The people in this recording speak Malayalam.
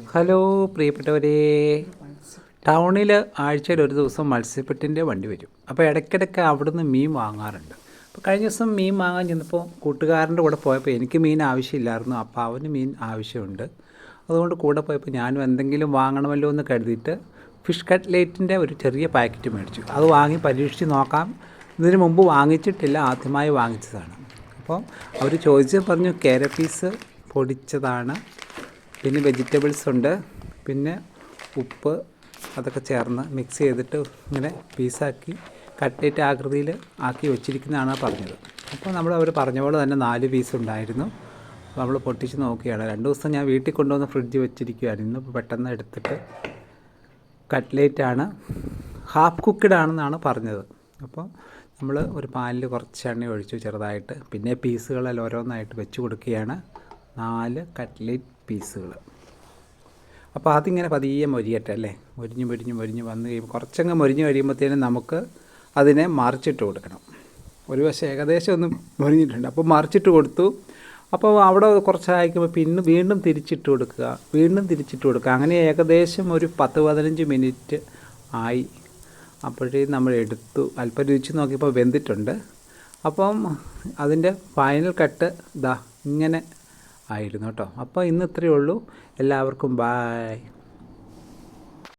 ഹലോ പ്രിയപ്പെട്ടവരെ. ടൗണിൽ ആഴ്ചയിൽ ഒരു ദിവസം മത്സ്യപ്പെട്ടിന്റെ വണ്ടി വരും. അപ്പോൾ ഇടയ്ക്കിടയ്ക്ക് അവിടുന്ന് മീൻ വാങ്ങാറുണ്ട്. അപ്പോൾ കഴിഞ്ഞ ദിവസം മീൻ വാങ്ങാൻ ചെന്നപ്പോൾ കൂട്ടുകാരന്റെ കൂടെ പോയപ്പോൾ എനിക്ക് മീൻ ആവശ്യമില്ലായിരുന്നു. അപ്പോൾ അവന് മീൻ ആവശ്യമുണ്ട്. അതുകൊണ്ട് കൂടെ പോയപ്പോൾ ഞാനും എന്തെങ്കിലും വാങ്ങണമല്ലോ എന്ന് കരുതിയിട്ട് ഫിഷ് കട്ട്ലേറ്റിന്റെ ഒരു ചെറിയ പാക്കറ്റ് മേടിച്ചു. അത് വാങ്ങി പരീക്ഷിച്ച് നോക്കാം. ഇതിനു മുമ്പ് വാങ്ങിച്ചിട്ടില്ല ആദ്യമായി വാങ്ങിച്ചതാണ്. അപ്പോൾ അവർ ചോദിച്ച് പറഞ്ഞു കേര പീസ് പൊടിച്ചതാണ്. പിന്നെ വെജിറ്റബിൾസ് ഉണ്ട്. പിന്നെ ഉപ്പ് അതൊക്കെ ചേർന്ന് മിക്സ് ചെയ്തിട്ട് ഇങ്ങനെ പീസാക്കി കട്ട്ലേറ്റ് ആകൃതിയിൽ ആക്കി വെച്ചിരിക്കുന്നതാണ് പറഞ്ഞത്. അപ്പോൾ നമ്മൾ അവർ പറഞ്ഞ പോലെ തന്നെ നാല് പീസ് ഉണ്ടായിരുന്നു. അപ്പോൾ നമ്മൾ പൊട്ടിച്ച് നോക്കിയാണ് രണ്ട് ദിവസം ഞാൻ വീട്ടിൽ കൊണ്ടുവന്ന് ഫ്രിഡ്ജ് വെച്ചിരിക്കുകയാണ് ഇന്ന് പെട്ടെന്ന് എടുത്തിട്ട് കട്ട്ലേറ്റ് ആണ്. ഹാഫ് കുക്ക്ഡ് ആണെന്നാണ് പറഞ്ഞത്. അപ്പോൾ നമ്മൾ ഒരു പാനിൽ കുറച്ച് എണ്ണ ഒഴിച്ചു ചെറുതായിട്ട്. പിന്നെ പീസുകളെല്ലാം ഓരോന്നായിട്ട് വെച്ച് കൊടുക്കുകയാണ്. നാല് കട്ട്ലേറ്റ് പീസുകൾ. അപ്പോൾ അതിങ്ങനെ പതിയെ മൊരിയട്ടെ അല്ലേ മൊരിഞ്ഞ് മൊരിഞ്ഞ് മൊരിഞ്ഞ് വന്ന് കഴിയുമ്പോൾ കുറച്ചങ്ങ് മൊരിഞ്ഞ് കഴിയുമ്പോഴത്തേനും നമുക്ക് അതിനെ മറിച്ചിട്ട് കൊടുക്കണം. ഒരു വശം ഏകദേശം ഒന്ന് മൊരിഞ്ഞിട്ടുണ്ട്. അപ്പോൾ മറിച്ചിട്ട് കൊടുത്തു. അപ്പോൾ അവിടെ കുറച്ച് അയക്കുമ്പോൾ പിന്നെ വീണ്ടും തിരിച്ചിട്ട് കൊടുക്കുക. വീണ്ടും തിരിച്ചിട്ട് കൊടുക്കുക. അങ്ങനെ ഏകദേശം ഒരു പത്ത് പതിനഞ്ച് മിനിറ്റ് ആയി. അപ്പോഴേ നമ്മൾ എടുത്തു. അല്പം രുചിച്ച് നോക്കിയപ്പോൾ വെന്തിട്ടുണ്ട്. അപ്പം അതിന്റെ ഫൈനൽ കട്ട് ഇതാ ഇങ്ങനെ ആയിരുന്നു കേട്ടോ. അപ്പോൾ ഇന്ന് ഇത്രയേ ഉള്ളൂ. എല്ലാവർക്കും ബായ്